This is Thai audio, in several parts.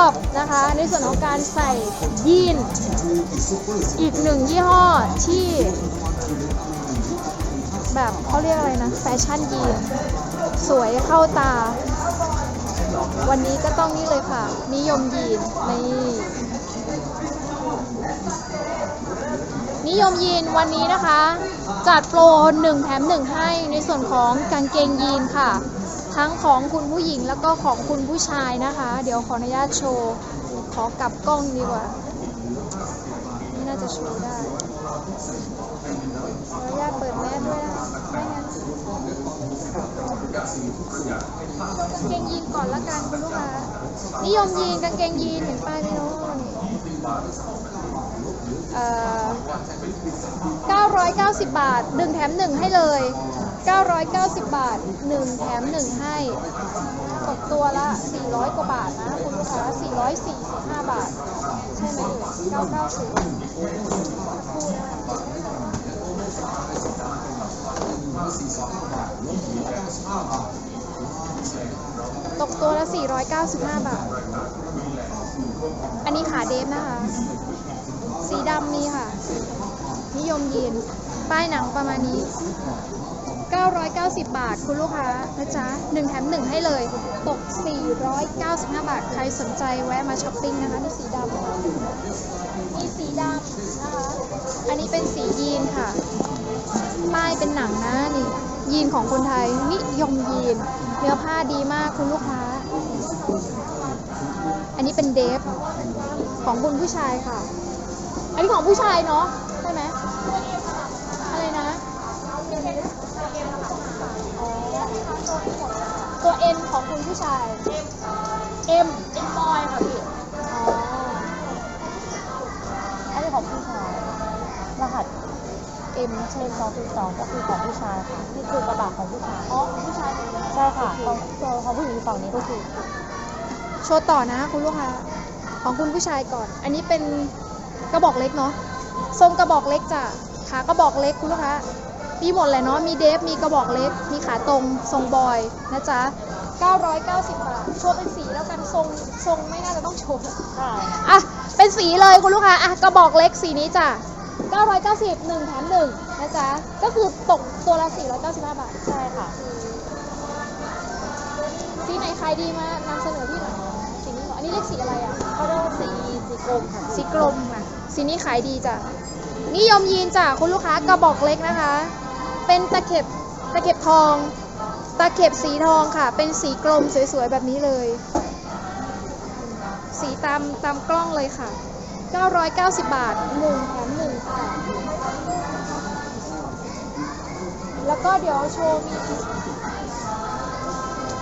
อบนะคะ ในส่วนของการใส่ยีนอีกหนึ่งยี่ห้อที่ แบบเขาเรียกอะไรนะ แฟชั่นยีน สวยเข้าตา วันนี้ก็ต้องนี่เลยค่ะ นิยมยีนนี่นิยมยีนวันนี้นะคะ จัดโปร 1 แถม 1 ให้ในส่วนของกางเกงยีนค่ะ ทั้งของคุณผู้หญิงแล้วก็ของคุณผู้ชายนะคะ เดี๋ยวขออนุญาตโชว์ ขอกลับกล้องดีกว่านี่น่าจะโชว์ได้ขออนุญาตเปิดแมสด้วยนะไม่งั้นกางเกงยีนก่อนละกันคุณลูกค้านิยมยีนกางเกงยีนเห็นป้ายไหมเนาะนี่เอ่อ990 บาท 1 แถม 1 ให้เลย 990 บาท 1 แถม 1 ให้ ตกตัวละ 400 กว่าบาทนะ คุณลูกค้า445 บาท ใช่ไหมเอ่ย990คู่นะตกตัวละ 495 บาท อันนี้ขาเดฟนะคะ สีดำมีค่ะ นิยมยีนป้ายหนังประมาณนี้ 990 บาท คุณลูกค้านะจ๊ะ1แถม1 ให้เลย ตก 495 บาท ใครสนใจแวะมาช้อปปิ้งนะคะนี่สีดำค่ะมีสีดำนะคะ อันนี้เป็นสียีนค่ะป้ายเป็นหนังนะนี่ยีนของคนไทยนิยมยีน เนื้อผ้าดีมากคุณลูกค้า อันนี้เป็นเดฟของคุณผู้ชายค่ะ อันนี้ของผู้ชายเนาะ ตัวเอ็นของคุณผู้ชายเอ็มเอ็มบอยค่ะพี่อ๋ออันนี้ของผู้ชายรหัสเอ็มเชนสองสองก็คือของผู้ชายค่ะนี่คือกระบะของผู้ชายอ๋อของผู้ชายเลยนะใช่ค่ะของตัวของผู้หญิงฝั่งนี้ก็คือโชว์ต่อนะคุณลูกค้าของคุณผู้ชายก่อน อันนี้เป็นกระบอกเล็กเนาะทรงกระบอกเล็กจ้ะขากระบอกเล็กคุณลูกค้า มีหมดเลยเนาะ มีเดฟ มีกระบอกเล็ก มีขาตรง ทรงบอยนะจ๊ะ 990 บาท โชว์เป็นสีแล้วกัน ทรง ทรงไม่น่าจะต้องโชว์ใช่อะ เป็นสีเลยคุณลูกค้า อะ กระบอกเล็กสีนี้จ้ะ 990 1แถม1นะจ๊ะ ก็คือตกตัวละ 495 บาท ใช่ค่ะสีไหนขายดีมากนำเสนอพี่หน่อยสีนี้เหรออันนี้เรียกสีอะไรอะ เขาเรียกว่าสีสีกรมค่ะสีกลมอะ สีนี้ขายดีจ้ะ นิยมยีนจ้ะคุณลูกค้ากระบอกเล็กนะคะ เป็นตะเข็บตะเข็บทอง ตะเข็บสีทองค่ะ เป็นสีกลมสวยๆแบบนี้เลย สีตามตามกล้องเลยค่ะ 990 บาท1แถม1ค่ะ แล้วก็เดี๋ยวโชว์มี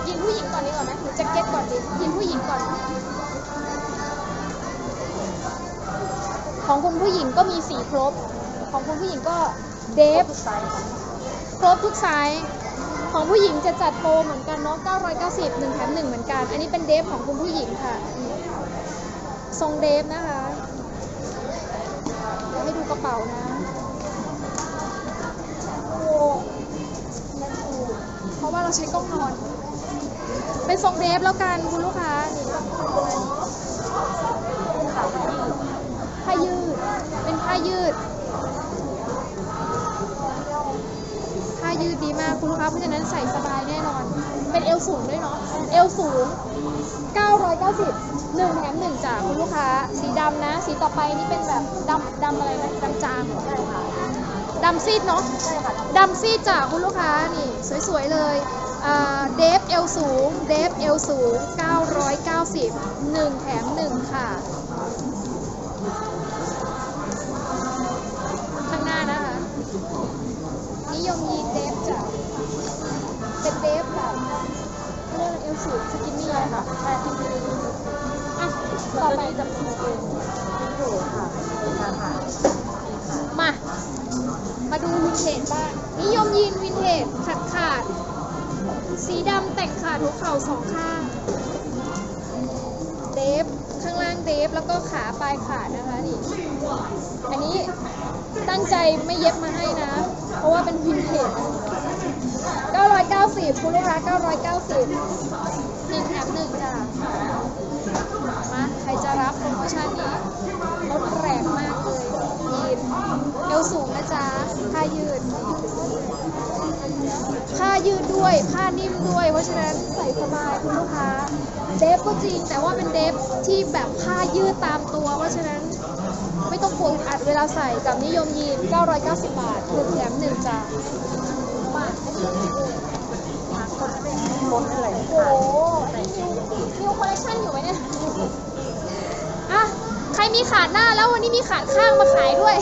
ยินผู้หญิงก่อนดีกว่าไหมหรือแจ็คเก็ตก่อนดียินผู้หญิงก่อน ของคุณผู้หญิงก็มีสีครบ ของคุณผู้หญิงก็เดฟไซส์ ครบทุกไซส์ของผู้หญิงจะจัดโปรเหมือนกันเนาะ990 1แถม1เหมือนกัน อันนี้เป็นเดฟของคุณผู้หญิงค่ะ ทรงเดฟนะคะเดี๋ยวให้ดูกระเป๋านะโอ้เพราะว่าเราใช้กล้องนอน เป็นทรงเดฟแล้วกันคุณลูกค้าผ้ายืด เป็นผ้ายืด ยืดดีมากคุณลูกค้าเพราะฉะนั้นใส่สบายแน่นอน เป็นเอวสูงด้วยเนาะเอวสูง 990 1แถม1จ้ะคุณลูกค้า สีดำนะ สีต่อไปนี่เป็นแบบดำดำอะไรนะดำจางเหรอใช่ค่ะดำซีดเนาะใช่ค่ะดำซีดจ้ะคุณลูกค้านี่สวยๆเลยเดฟเอลสูง เดฟเอลสูง 990 1แถม1ค่ะ เอลสูงสกินนี่ใช่อะค่ะใช่ที่มีอะต่อไปจะเป็นเป็นอยู่ค่ะค่ะค่ะมา มาดูวินเทจบ้างนิยมยีนวินเทจขาดขาด สีดำแต่งขาดหัวเข่าสองข้าง เดฟข้างล่างเดฟแล้วก็ขาปลายขาดนะคะนี่ อันนี้ตั้งใจไม่เย็บมาให้นะ เพราะว่าเป็นวินเทจ 990คุณลูกค้า990หนึ่งแถมหนึ่งจ้ะมาใครจะรับโปรโมชั่นนี้ลดแรงมากเลยยีนเอวสูงนะจ๊ะผ้ายืดผ้ายืดด้วยผ้านิ่มด้วย เพราะฉะนั้นใส่สบายคุณลูกค้า เดฟก็จริงแต่ว่าเป็นเดฟที่แบบผ้ายืดตามตัว เพราะฉะนั้นไม่ต้องกลัวอึดอัดเวลาใส่กับนิยมยีน990 บาทหนึ่งแถมหนึ่งจ้ะ โอ้โหนิวคอลเลคชันอยู่ไหมเนี่ยอะใครมีขาดหน้าแล้ววันนี้มีขาดข้างมาขายด้วย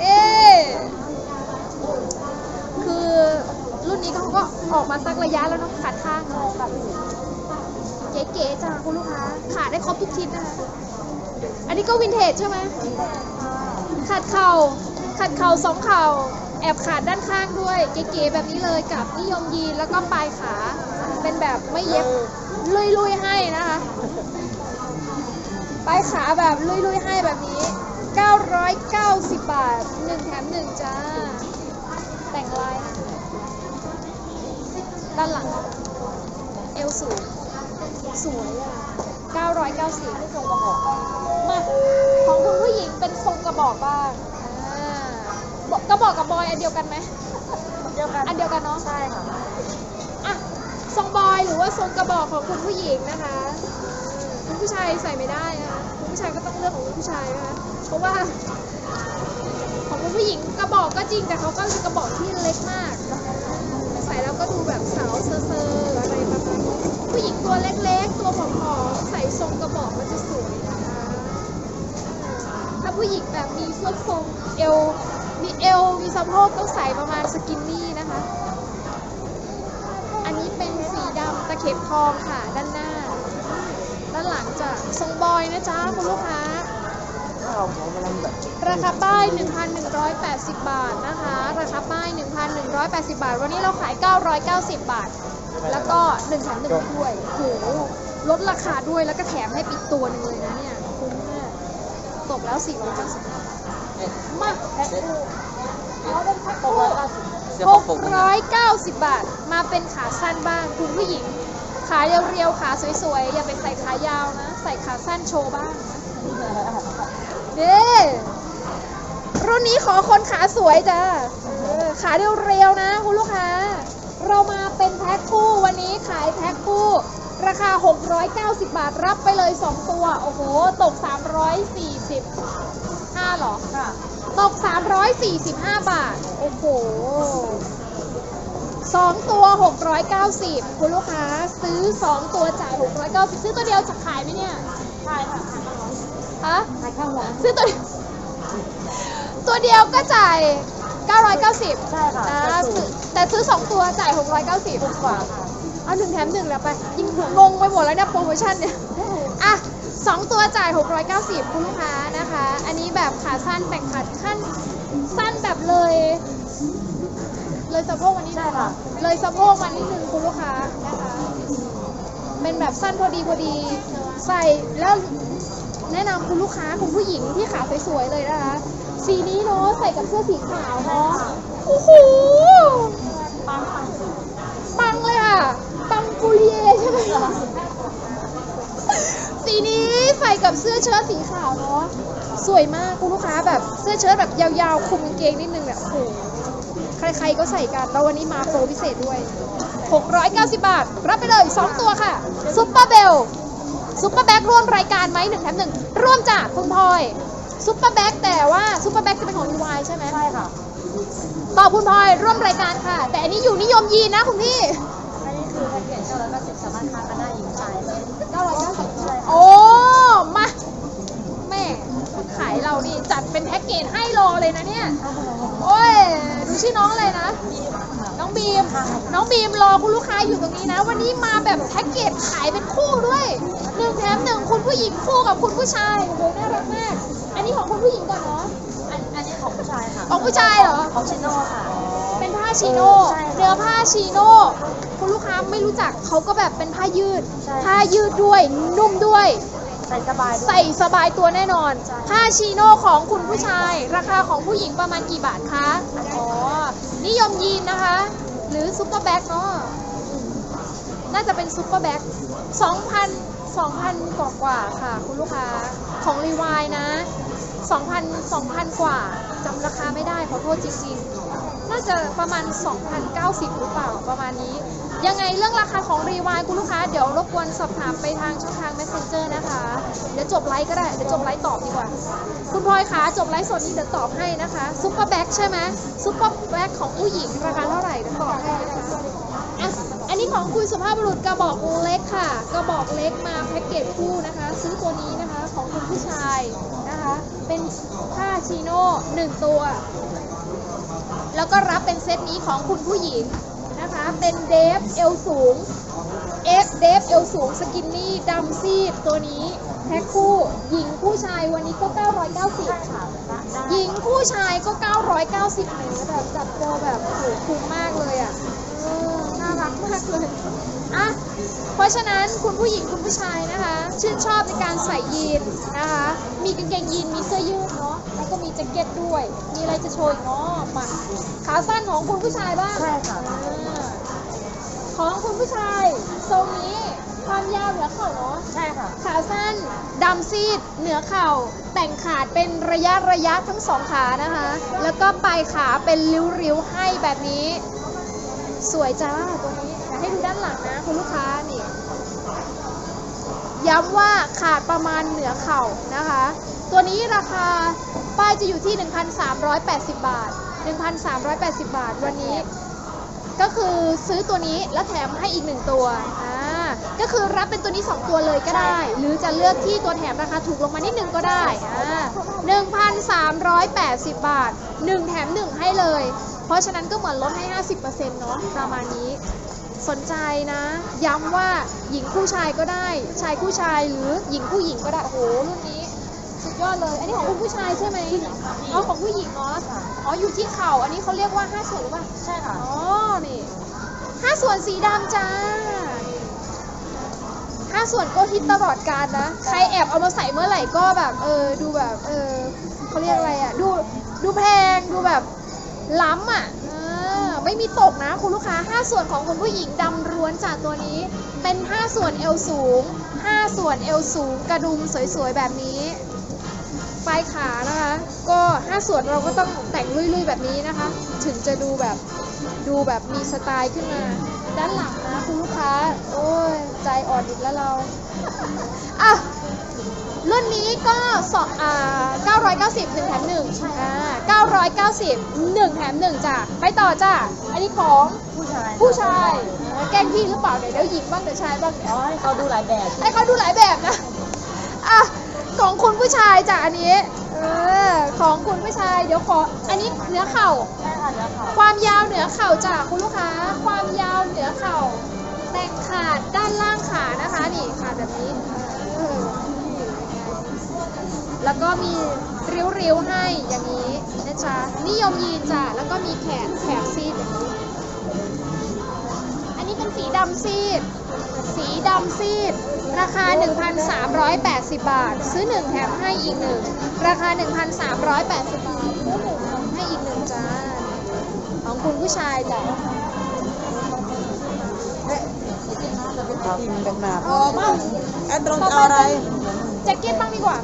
เอ๊คือรุ่นนี้เขาก็ออกมาสักระยะแล้วเนาะขาดข้างเนาะแบบเก๋ๆจ้าคุณลูกค้า ขาดได้ครบทุกทิศนะคะอันนี้ก็วินเทจใช่ไหมขาดเข่าขาดเข่าสองเข่า แอบขาดด้านข้างด้วยเก๋ๆแบบนี้เลยกับนิยมยีนแล้วก็ปลายขาเป็นแบบไม่เย็บลุยๆให้นะคะ ปลายขาแบบลุยๆให้แบบนี้ 990 บาท 1 แถม 1 จ้า แต่งลายนะด้านหลัง เอวสูง สวยอะ990ไม่ทรงกระบอก มา ของคุณผู้หญิงเป็นทรงกระบอกบ้าง อ่ากระบอกกับบอยอันเดียวกันไหมเดียวกันอันเดียวกันเนาะใช่ค่ะอะทรงบอยหรือว่าทรงกระบอกของคุณผู้หญิงนะคะคุณผู้ชายใส่ไม่ได้นะคะคุณผู้ชายก็ต้องเลือกของคุณผู้ชายนะคะเพราะว่า ของคุณผู้หญิงกระบอกก็จริงแต่เขาก็คือกระบอกที่เล็กมาก ใส่แล้วก็ดูแบบสาวเซอร์ๆอะไรประมาณนี้ผู้หญิงตัวเล็กๆ ตัวผอมๆใส่ทรงกระบอกมันจะสวยนะคะถ้าผู้หญิงแบบมีเสื้อทรงเอวมี เอว มีสะโพกต้องใส่ประมาณสกินนี่นะคะ อันนี้เป็นสีดำตะเข็บทองค่ะด้านหน้า ด้านหลังจะทรงบอยนะจ๊ะคุณลูกค้าถ้าเราหัวมันแบบราคาป้าย 1,180 บาทนะคะ ราคาป้าย 1,180 บาท วันนี้เราขาย 990 บาท แล้วก็1แถม1ด้วยโหลดราคาด้วยแล้วก็แถมให้ปิดตัวหนึ่งเลยนะเนี่ย คุ้มมากตกแล้ว 495บ มาแพ็คคู่เอาเป็นแพ็คหกคู่ร้อยเก้าสิบบาท มาเป็นขาสั้นบ้างคุณผู้หญิง ขาเรียวๆ ขาสวยๆ อย่าไปใส่ขายาวนะ ใส่ขาสั้นโชว์บ้างนะเด้รุ่นนี้ขอคนขาสวยจ้ะขาเรียวๆ นะ คุณลูกค้า เรามาเป็นแพ็คคู่วันนี้ขายแพ็คคู่ราคา 690 บาท รับไปเลย 2 ตัว โอ้โห ตก 345หรอ ค่ะ ตก 345 บาท โอ้โหสองตัว 690 คุณลูกค้าซื้อ 2 ตัวจ่าย 690 ซื้อตัวเดียวจะขายไหมเนี่ยใช่ค่ะฮะขายข้างหัวซื้อตัวเดียวตัวเดียวก็จ่าย 990 ใช่ค่ะอ่าจะสูซื้องแต่ซื้อ 2 ตัวจ่าย 690ถูกกว่าค่ะ เอาหนึ่งแถมหนึ่งแล้วไป ยิ่งงงไปหมดแล้วเนี่ยโปรโมชั่นเนี่ย อะสองตัวจ่าย 690 คุณลูกค้านะคะ อันนี้แบบขาสั้นแต่งขาขั้นสั้นแบบเลย เลยสะโพกวันนี้ใช่ค่ะเลยสะโพกมานิดนึงคุณลูกค้านะคะ เป็นแบบสั้นพอดีพอดีใส่แล้วแนะนำคุณลูกค้าคุณผู้หญิงที่ขาสวยๆเลยนะคะ สีนี้เนาะใส่กับเสื้อสีขาวเนาะโอ้โหปังปังปังเลยค่ะปังปูเรียใช่ไหมสีนี้ใส่ กับเสื้อเชิ้ตสีขาวเนาะสวยมากคุณลูกค้าแบบเสื้อเชิ้ตแบบยาวๆคลุมกางเกงนิดนึงเนี่ยโอ้โหใครๆก็ใส่กันแล้ววันนี้มาโปรพิเศษด้วย 690 บาท รับไปเลย 2 ตัวค่ะซุปเปอร์เบลซุปเปอร์แบ็กร่วมรายการไหมหนึ่งแถมหนึ่งร่วมจากคุณพลอยซุปเปอร์แบ็กแต่ว่าซุปเปอร์แบ็กจะเป็นของ EY ใช่ไหมใช่ค่ะต่อคุณพลอยร่วมรายการค่ะ แต่อันนี้อยู่นิยมยีนนะคุณพี่อันนี้คือแพ็กเกจเก้าร้อยเก้าสิบสามารถค้ากันได้หญิงชายเลย 990 ใช่ค่ะ โอ้ มา แม่ขายเรานี่จัดเป็นแพ็กเกจให้รอเลยนะเนี่ย โอ้ยดูชื่อน้องอะไรนะ น้องบีม น้องบีมรอคุณลูกค้าอยู่ตรงนี้นะ วันนี้มาแบบแพ็กเกจขายเป็นคู่ด้วยหนึ่งแถมหนึ่งคุณผู้หญิงคู่กับคุณผู้ชายโอ้โหน่ารักมาก อันนี้ของคุณผู้หญิงก่อนเนาะอันอันนี้ของผู้ชายค่ะ ของผู้ชายเหรอ ของชิโน่ค่ะ เป็นผ้าชีโน่ใช่ค่ะ เนื้อผ้าชีโน่ คุณลูกค้าไม่รู้จักเขาก็แบบเป็นผ้ายืดใช่ผ้ายืดด้วยนุ่มด้วย ใส่สบายด้วย ใส่สบายตัวแน่นอน ใช่ ผ้าชีโน่ของคุณผู้ชาย ราคาของผู้หญิงประมาณกี่บาทคะ อ๋อ นิยมยีนนะคะ หรือซุปเปอร์แบ็กเนาะ น่าจะเป็นซุปเปอร์แบ็ก2,000 2,000 กว่ากว่าๆค่ะ คุณลูกค้า ของรีวายนะ 2,000 2,000 กว่าจำราคาไม่ได้ขอโทษจริงๆ น่าจะประมาณ 2,090 หรือเปล่าประมาณนี้ ยังไงเรื่องราคาของรีวายคุณลูกค้าเดี๋ยวรบกวนสอบถามไปทางช่องทาง Messenger นะคะ เดี๋ยวจบไลฟ์ก็ได้ เดี๋ยวจบไลฟ์ตอบดีกว่า คุณพลอยคะจบไลฟ์สดนี้เดี๋ยวตอบให้นะคะซุปเปอร์แบ็กใช่ไหมซุปเปอร์แบ็กของผู้หญิงราคาเท่าไหร่เดี๋ยวตอบให้นะคะอะอันนี้ของคุณสุภาพบุรุษกระบอกเล็กค่ะ กระบอกเล็กมาแพ็กเกจคู่นะคะ ซื้อตัวนี้นะคะของคุณผู้ชายนะคะ เป็นผ้าชิโน่หนึ่งตัว แล้วก็รับเป็นเซตนี้ของคุณผู้หญิง นะคะ เป็นเดฟเอลสูงเอฟเดฟเอลสูงสกินนี่ดำซีดตัวนี้แพ็คคู่หญิงผู้ชายวันนี้ก็ 990 ค่ะได้หญิงผู้ชายก็ 990เลยแบบจัดโปรแบบโอ้โหคุ้มมากเลยอะเออน่ารักมากเลยอะเพราะฉะนั้นคุณผู้หญิงคุณผู้ชายนะคะ ชื่นชอบในการใส่ยีนนะคะ มีกางเกงยีนมีเสื้อยืดเนาะ แล้วก็มีแจ็คเก็ตด้วย มีอะไรจะโชว์อีกเนาะมาขาสั้นของคุณผู้ชายบ้างใช่ค่ะของคุณผู้ชายทรงนี้ความยาวเหนือเข่าเนาะ ใช่ค่ะ ขาสั้นดำซีดเหนือเข่า แต่งขาดเป็นระยะระยะทั้งสองขานะคะ แล้วก็ปลายขาเป็นริ้วๆให้แบบนี้ สวยจ้าตัวนี้อยากให้ดูด้านหลังนะคุณลูกค้านี่ ย้ำว่าขาดประมาณเหนือเข่านะคะ ตัวนี้ราคา ป้ายจะอยู่ที่ 1,380 บาท 1,380 บาทวันนี้ ก็คือซื้อตัวนี้แล้วแถมให้อีกหนึ่งตัวอ่าก็คือรับเป็นตัวนี้ 2 ตัวเลยก็ได้ หรือจะเลือกที่ตัวแถมราคาถูกลงมานิดนึงก็ได้อ่า1,380 บาท 1 แถม 1 ให้เลย เพราะฉะนั้นก็เหมือนลดให้ 50%เนาะประมาณนี้สนใจนะ ย้ำว่าหญิงผู้ชายก็ได้ ชายผู้ชายหรือหญิงผู้หญิงก็ได้โอ้โหรุ่นนี้ ยอดเลย อันนี้ของคุณผู้ชายใช่ไหมอ๋อของผู้หญิงเนาะอ๋ออยู่ที่เข่า อันนี้เขาเรียกว่าห้าส่วนหรือเปล่า ใช่ค่ะ อ๋อ นี่ห้าส่วนสีดำจ้าห้าส่วนก็ฮิตตลอดการนะ ใครแอบเอามาใส่เมื่อไหร่ก็แบบ เออ ดูแบบ เออเขาเรียกอะไรอะ ดู ดูแพง ดูแบบ ล้ำอะเออไม่มีตกนะคุณลูกค้าห้าส่วนของคุณผู้หญิงดำล้วนจากตัวนี้ เป็นห้าส่วนเอวสูงห้าส่วนเอวสูง กระดุมสวยๆ แบบนี้ ปลายขานะคะ ก็ห้าส่วนเราก็ต้องแต่งลุยๆแบบนี้นะคะ ถึงจะดูแบบดูแบบมีสไตล์ขึ้นมา ด้านหลังนะคุณลูกค้า โอ้ยใจอ่อนอีกแล้วเราอะรุ่นนี้ก็สองอ่า990 1แถม1อ่า990 1แถม1จ้ะไปต่อจ้ะอันนี้ของผู้ชายผู้ชายแกล้งพี่หรือเปล่าเดี๋ยวเดี๋ยวหญิงบ้างเดี๋ยวชายบ้างอ๋อให้เขาดูหลายแบบให้เขาดูหลายแบบนะอะ ของคุณผู้ชายจ้ะอันนี้ เออ ของคุณผู้ชาย เดี๋ยวขอ อันนี้เนื้อเข่า ใช่ค่ะเนื้อเขาความยาวเหนือเข่าจ้ะคุณลูกค้า ความยาวเหนือเข่า แต่งขาดด้านล่างขานะคะ นี่ขาดแบบนี้เออแล้วก็มีริ้วๆให้อย่างนี้นะจ๊ะ นิยมยีนจ้ะ แล้วก็มีแขนแขนซีดอย่างนี้ อันนี้เป็นสีดำซีด สีดำซีด ราคา 1,380 บาท ซื้อ 1 แถมให้อีกหนึ่งราคา 1,380 บาท ซื้อหนึ่งแถมให้อีกหนึ่งจ้า ของคุณผู้ชายจ้ะเอาเป็นหนาอ๋อมาไอ้ตรงจะเอาอะไรแจ็คเก็ตบ้างดีกว่า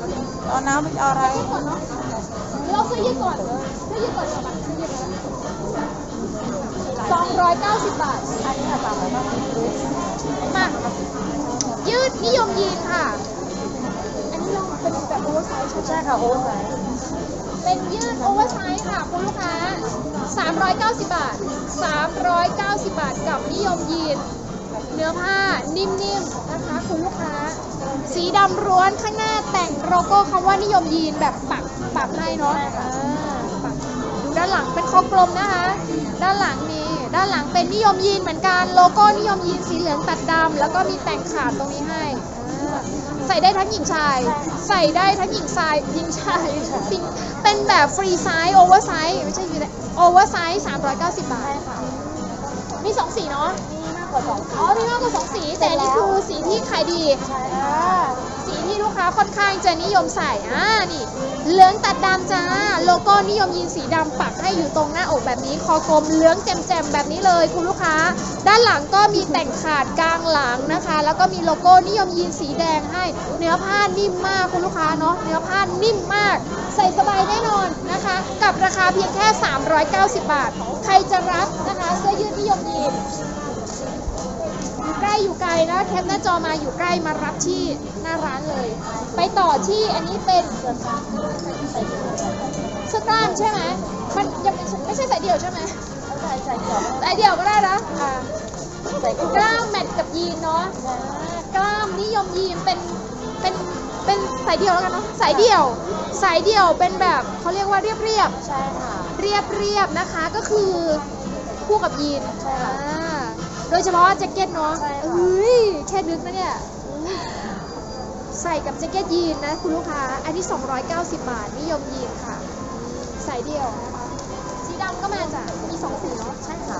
เอาน้ำไม่เอาอะไรก่อนเนาะเราซื้อยืดก่อนเลยซื้อยืดก่อนดีกว่าซื้อยืดก่อนสองร้อยเก้าสิบบาทอันนี้ค่ะสามร้อยเก้าสิบมา ยืดนิยมยีนค่ะ อันนี้ลองเป็นแบบโอเวอร์ไซส์ใช่ไหมใช่ค่ะโอ้ยเป็นยืดโอเวอร์ไซส์ค่ะคุณลูกค้า 390 บาท 390 บาทกับนิยมยีน เนื้อผ้านิ่มๆนะคะ คุณลูกค้า สีดำร้วนข้างหน้าแต่งโลโก้คำว่านิยมยีนแบบปักปักให้เนาะดูด้านหลังเป็นคอกลมนะคะ ด้านหลังมี ด้านหลังเป็นนิยมยีนเหมือนกัน โลโก้นิยมยีนสีเหลืองตัดดำแล้วก็มีแต่งขาดตรงนี้ให้อ่าใส่ได้ทั้งหญิงชาย ใส่ได้ทั้งหญิงชายหญิงชายจริงเป็นแบบฟรีไซส์โอเวอร์ไซส์ไม่ใช่ฟรีโอเวอร์ไซส์390บาใช่ทค่ะมีสองสีเนาะ มีมากกว่าสองอ๋อ มีมากกว่าสองสี แต่อันนี้คือสีที่ขายดีใช่อ่าสีที่ลูก ค้าค่อนข้างจะนิยมใส่อ่านี่เหลืองตัดดำจ้า โลโก้นิยมยีนสีดำปักให้อยู่ตรงหน้าอกแบบนี้ คอกลมเหลืองแจ่มๆแบบนี้เลยคุณลูกค้า ด้านหลังก็มีแต่งขาดกลางหลังนะคะ แล้วก็มีโลโก้นิยมยีนสีแดงให้ เนื้อผ้านิ่มมากคุณลูกค้าเนาะเนื้อผ้านิ่มมาก ใส่สบายแน่นอนนะคะ กับราคาเพียงแค่ 390 บาท ใครจะรับนะคะ เสื้อยืดนิยมยีน ใกล้อยู่ไกลนะแคปหน้าจอมาอยู่ใกล้มารับที่หน้าร้านเลย ไปต่อที่อันนี้เป็นเสื้อกล้ามใช่ไหมมันยังไม่ใช่ไม่ใช่สายเดี่ยวใช่ไหมใส่ใส่เกี่ยวสายเดี่ยวก็ได้นะอ่าใส่กล้ามแมทกับยีนเนาะอ่ากล้ามนิยมยีนเป็นเป็นเป็นสายเดี่ยวแล้วกันเนาะสายเดี่ยว สายเดี่ยวเป็นแบบเขาเรียกว่าเรียบเรียบๆใช่ค่ะเรียบเรียบๆนะคะก็คือคู่กับยีนใช่ค่ะอ่า โดยเฉพาะแจ็คเก็ตเนาะใช่ค่ะเฮ้ยแค่นึกนะเนี่ยใส่กับแจ็คเก็ตยีนนะคุณลูกค้า อันนี้ 290 บาทนิยมยีนค่ะ ใส่เดี่ยวนะคะสีดำก็มาจ้ะมีสองสีเนาะใช่ค่ะ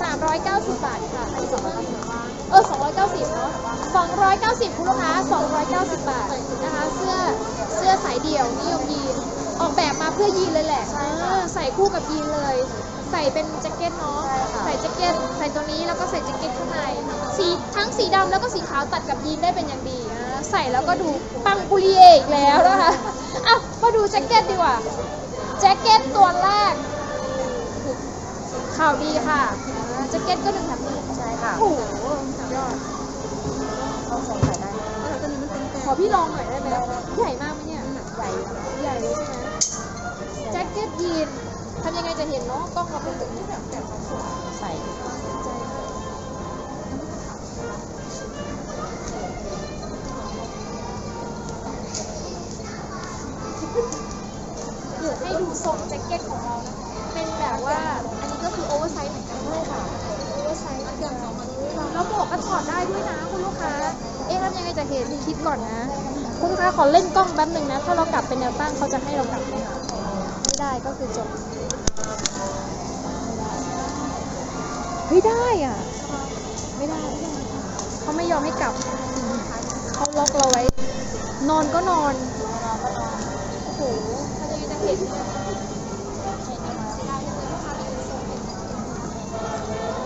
สามร้อยเก้าสิบบาทค่ะ อันนี้สองร้อยเก้าสิบเออสองร้อยเก้าสิบเนาะสองร้อยเก้าสิบคุณลูกค้าสองร้อยเก้าสิบบาทนะคะ เสื้อ เสื้อสายเดี่ยวนิยมยีน ออกแบบมาเพื่อยีนเลยแหละใช่ค่ะเออใส่คู่กับยีนเลยใส่เป็นแจ็คเก็ตเนาะใช่ค่ะใส่แจ็คเก็ตใส่ตัวนี้แล้วก็ใส่แจ็คเก็ตข้างใน สีทั้งสีดำแล้วก็สีขาวตัดกับยีนได้เป็นอย่างดีนะใส่แล้วก็ดูปังปุริเยอีกแล้วนะคะอะมาดูแจ็คเก็ตดีกว่า แจ็คเก็ตตัวแรก ข่าวดีค่ะอ่าแจ็คเก็ตก็หนึ่งแถมหนึ่งใช่ค่ะโอ้โหสุดยอด ต้องใส่ใส่ได้ขอพี่ลองหน่อยได้ไหมใหญ่มากไหมเนี่ยใหญ่ ใหญ่เลยใช่ไหมแจ็คเก็ตยีน ทำยังไงจะเห็นเนาะกล้องเราเป็นตึกที่แบบแบบสองสวนใส่ใจมากเดี๋ยวให้ดูทรงแจ็คเก็ตของเรานะคะ เป็นแบบว่า อันนี้ก็คือโอเวอร์ไซส์เหมือนกันใช่ค่ะ โอเวอร์ไซส์เหมือนกันแล้วหมวกก็ถอดได้ด้วยนะคุณลูกค้า เอ๊ะทำยังไงจะเห็นคิดก่อนนะ คุณลูกค้าขอเล่นกล้องแป๊บหนึ่งนะ ถ้าเรากลับเป็นแนวตั้งเขาจะให้เรากลับไม่ได้ก็คือจบ เฮ้ยได้อะ ไม่ได้ เขาไม่ยอมให้กลับ เขาล็อกเราไว้ นอนก็นอนเราก็ต้องโอ้โหทำยังไงจะเห็นเนี่ย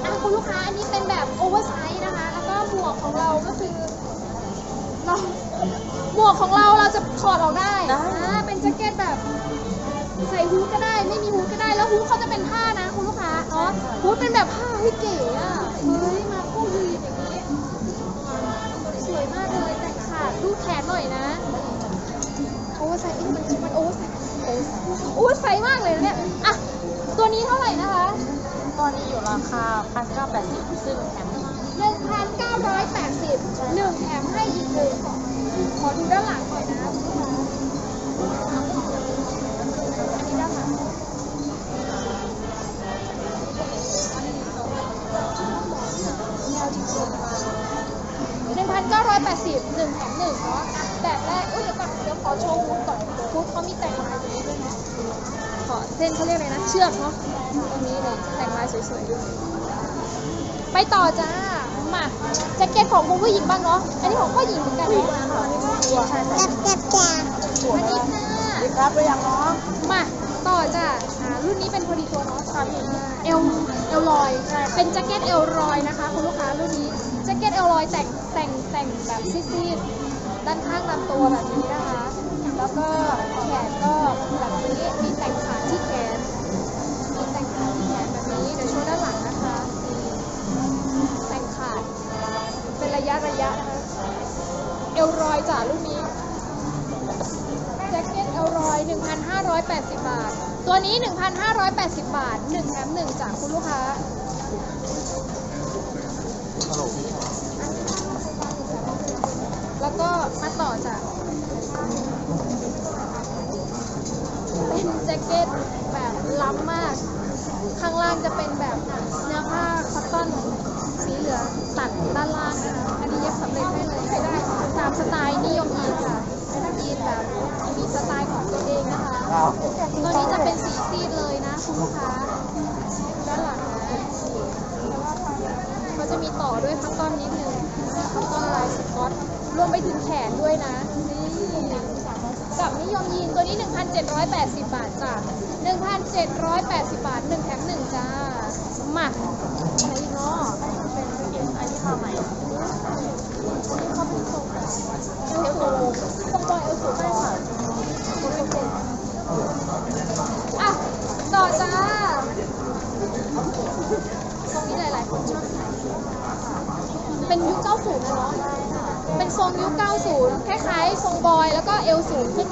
อะคุณลูกค้าอันนี้เป็นแบบโอเวอร์ไซส์นะคะ แล้วก็หมวกของเราก็คือเราหมวกของเราเราจะถอดออกได้อ่าเป็นแจ็คเก็ตแบบ ใส่ฮูดก็ได้ ไม่มีฮูดก็ได้ แล้วฮูดเขาจะเป็นผ้านะคุณลูกค้าเนาะฮูดเป็นแบบผ้าเฮ้เก๋อะเฮ้ยมาคู่ยีนอย่างนี้ สวยมากเลยแต่งขาดดูแขนหน่อยนะ โอเวอร์ไซส์เอ๊ะมันมันโอเวอร์ไซส์โอเวอร์ไซส์มากเลยนะเนี่ย อะ ตัวนี้เท่าไหร่นะคะตัวนี้อยู่ราคาพันเก้าแปดสิบซึ่งแถมหนึ่ง1,980หนึ่งแถมให้อีกหนึ่งขอดูด้านหลังหน่อยนะ หลังหนึ่งพันเก้าร้อยแปดสิบหนึ่งแถมหนึ่งเนาะอะแบบแรกอุ้ยเดี๋ยวก่อนเดี๋ยวขอโชว์ฮูดก่อนฮูดเขามีแต่งลายตรงนี้ด้วยเนาะขอเส้นเขาเรียกอะไรนะ เชือกเนาะตรงนี้เลยแต่งลายสวยๆด้วยไปต่อจ้า มาแจ็คเก็ตของคุณผู้หญิงบ้างเนาะ อันนี้ของผู้หญิงเหมือนกันเนาะใช่ใส่อันนี้จ้าดีครับหรือยังน้องมา ต่อจ้ะอ่ารุ่นนี้เป็นพอดีตัวเนาะตอนนี้เอลเอลลอยเป็นแจ็คเก็ตเอลลอยนะคะคุณลูกค้ารุ่นนี้แจ็คเก็ตเอลลอยแต่งแต่งแต่งแบบซีดๆด้านข้างลำตัวแบบนี้นะคะ แล้วก็แขนก็แบบนี้มีแต่งขาที่แขนมีแต่งขาที่แขนแบบนี้เดี๋ยวโชว์ด้านหลังนะคะนี่แต่งขาดเป็นระยะระยะนะคะเอลลอยจ้ะรุ่นนี้ แจ็คเก็ตเอลรอย 1,580 บาท ตัวนี้ 1,580 บาท1แถม1จากคุณลูกค้า แล้วก็มาต่อจากเป็นแจ็คเก็ตแบบล้ำมาก ข้างล่างจะเป็นแบบเนื้อผ้าคอตตอนสีเหลืองตัดด้านล่างนะคะ อันนี้เย็บสำเร็จได้เลยใช้ได้ตามสไตล์นิยมยีนค่ะยีนแบบมีสไตล์ของตัวเองนะคะ ตัวนี้จะเป็นสีซีดเลยนะคุณลูกค้า ด้านหลังนะเขาจะมีต่อด้วยคัตตอนนิดนึงคัตตอนลายสก๊อต รวมไปถึงแขนด้วยนะ นี่ กับนิยมยีนตัวนี้ 1,780 บาทจ้ะ1,780 บาท 1 แถม 1 จ้า มาใช้เนาะ เป็น อันนี้ค่ะใหม่เขาเป็นทรงแบบเอลสูทรงบอยเอลสูได้ค่ะอะ ต่อจ้าทรงนี้หลายๆคนชอบใส่เป็นยุค 90 นะเนาะ เป็นทรงยุค 90 คล้ายๆ ทรงบอยแล้วก็เอวสูงขึ้น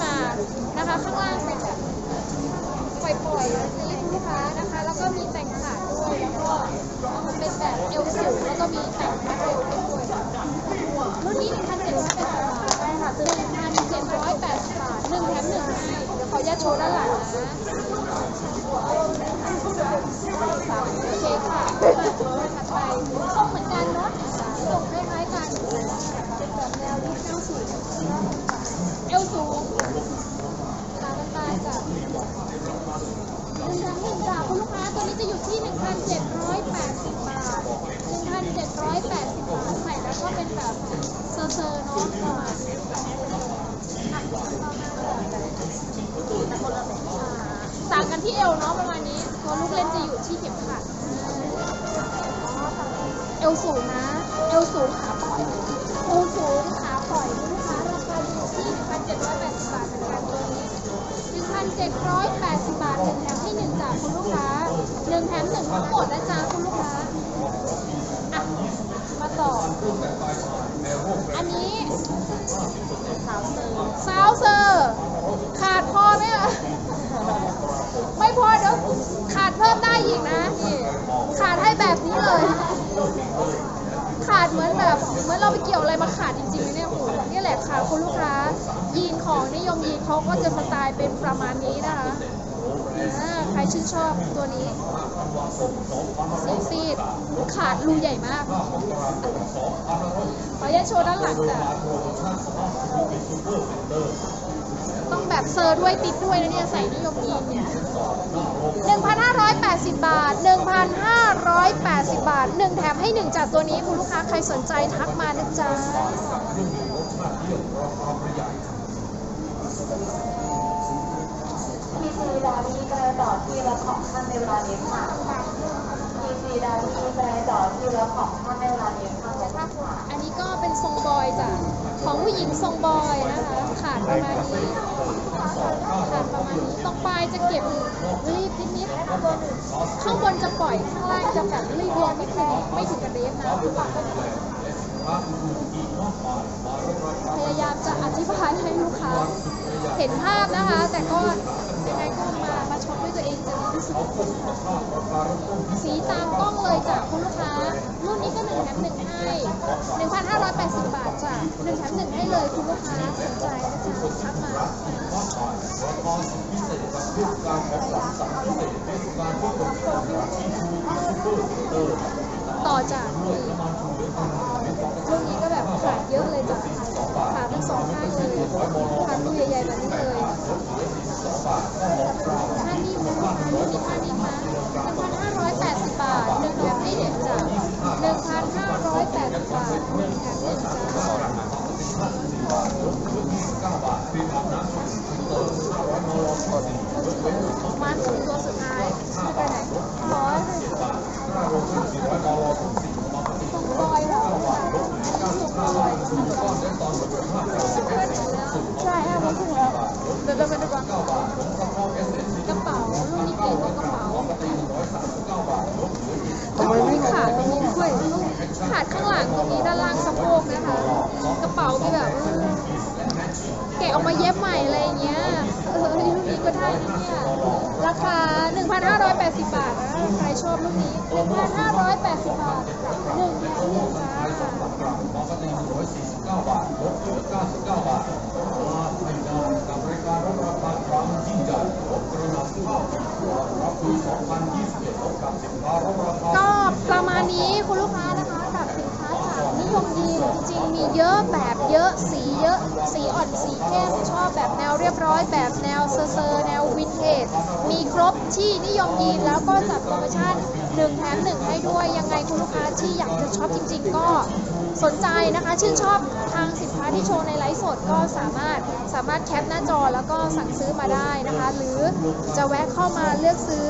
เพิ่มได้อีกนะนี่ขาดให้แบบนี้เลย ขาดเหมือนแบบเหมือนเราไปเกี่ยวอะไรมาขาดจริงๆเนี่ยโอ้โหนี่แหละค่ะคุณลูกค้า ยีนของนิยมยีนเขาก็จะสไตล์เป็นประมาณนี้นะคะใครชื่นชอบตัวนี้สีซีดขาดรูใหญ่มาก ขออนุญาตโชว์ด้านหลังจ้ะ แบบเซอร์ด้วยติดด้วยนะเนี่ยใส่นิยมยีนเนี่ย1,580 บาท 1,580 บาท 1 แถมให้ 1จากตัวนี้คุณลูกค้าใครสนใจทักมานะจ๊ะพีซีดาวีกระดอดที่ละของท่านในเวลานี้ค่ะพีซีดาวีกระดอดที่ละของท่านในเวลานี้ค่ะอันนี้ก็เป็นทรงบอยจ้ะของผู้หญิงทรงบอยนะคะ ขาดประมาณนี้ขาดประมาณนี้ตรงปลายจะเก็บรีบนิดๆข้างบนจะปล่อยข้างล่างจะแบบรีบลงนิดนึงไม่ถึงกระเดฟนะพยายามจะอธิบายให้ลูกค้า เห็นภาพนะคะ แต่ก็ สีตามกล้องเลยจ้ะคุณลูกค้า รุ่นนี้ก็หนึ่งแถมหนึ่งให้หนึ่งพันห้าร้อยแปดสิบบาทจ้ะหนึ่งแถมหนึ่งให้เลยคุณลูกค้าสนใจนะจ๊ะทักมาต่อจากนี่รุ่นนี้ก็แบบขาดเยอะเลยจ้ะขาดทั้งสองข้างเลยขาดรูใหญ่ๆแบบนี้เลยค่านิ่มนะคะรุ่นนี้ค่านิ่มนะ1,580 บาทหนึ่งแถมให้เด็กจ้ะ1,580 บาทหนึ่งแถมหนึ่งจ้ะมาถึงตัวสุดท้ายไม่ไปไหนขอส่งบอยเหรอส่งบอยใช่ค่ะมาถึงแล้วเดี๋ยวเดินไปดีกว่ากระเป๋ารุ่นนี้เก๋ตัวกระเป๋าทำไมไม่ขาดตรงนี้ด้วยขาดข้างหลังตรงนี้ด้านล่างสะโพกนะคะ กระเป๋ามีแบบแกะออกมาเย็บใหม่อะไรอย่างเงี้ย เออรุ่นนี้ก็ได้นะเนี่ย ราคา 1,580 บาทนะใครชอบรุ่นนี้ 1,580 บาทหนึ่งแถมหนึ่งจ้าก็ประมาณนี้คุณลูกค้านะคะกับสินค้าจากนิย มมยีจริงมีเยอะแบบเยอะสีเยอะ สีอ่อนสีเข้มชอบแบบแนวเรียบร้อย แบบแนวเซอร์เซอแนววินเทจมีครบที่นิยมยีนแล้วก็จัดโปรโมชั่น1แถม1ให้ด้วยยังไงคุณลูกค้าที่อยากจะช็อปจริง ๆ ก็สนใจนะคะชื่นชอบทางสินค้าที่โชว์ในไลฟ์สดก็สามารถสามารถแคปหน้าจอแล้วก็สั่งซื้อมาได้นะคะ หรือจะแวะเข้ามาเลือกซื้อ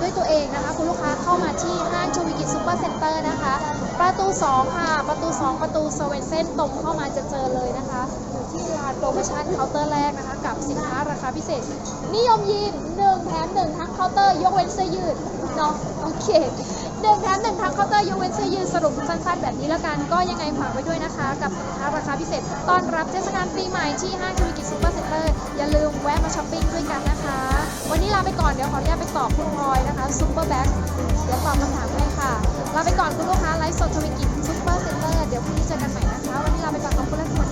ด้วยตัวเองนะคะ คุณลูกค้าเข้ามาที่ห้างชวิกิจซูเปอร์เซ็นเตอร์นะคะ ประตู2ค่ะ ประตู2ประตูสเวนเซนตรงเข้ามาจะเจอเลยนะคะอยู่ที่ลานโปรโมชั่นเคาน์เตอร์แรกนะคะ กับสินค้าราคาพิเศษ นิยมยีน1แถม1ทั้งเคาน์เตอร์ยกเว้นเสื้อยืดเนาะโอเคหนึ่งแถมหนึ่งทั้งเคาน์เตอร์ยกเว้นเสื้อยืดสรุปสั้นๆแบบนี้แล้วกันก็ยังไงฝากไว้ด้วยนะคะ กับสินค้าราคาพิเศษต้อนรับเทศกาลปีใหม่ที่ห้างธุรกิจซูเปอร์เซ็นเตอร์อย่าลืมแวะมาช้อปปิ้งด้วยกันนะคะ ลาไปก่อนเดี๋ยวขออนุญาตไปตอบคุณพลอยนะคะซุปเปอร์แบ็คเดี๋ยวตอบคำถามให้ค่ะลาไปก่อนคุณลูกค้าไลฟ์สดทวิกิจซุปเปอร์เซ็นเตอร์เดี๋ยวพรุ่งนี้เจอกันใหม่นะคะวันนี้ลาไปก่อนขอบคุณและสวัสดี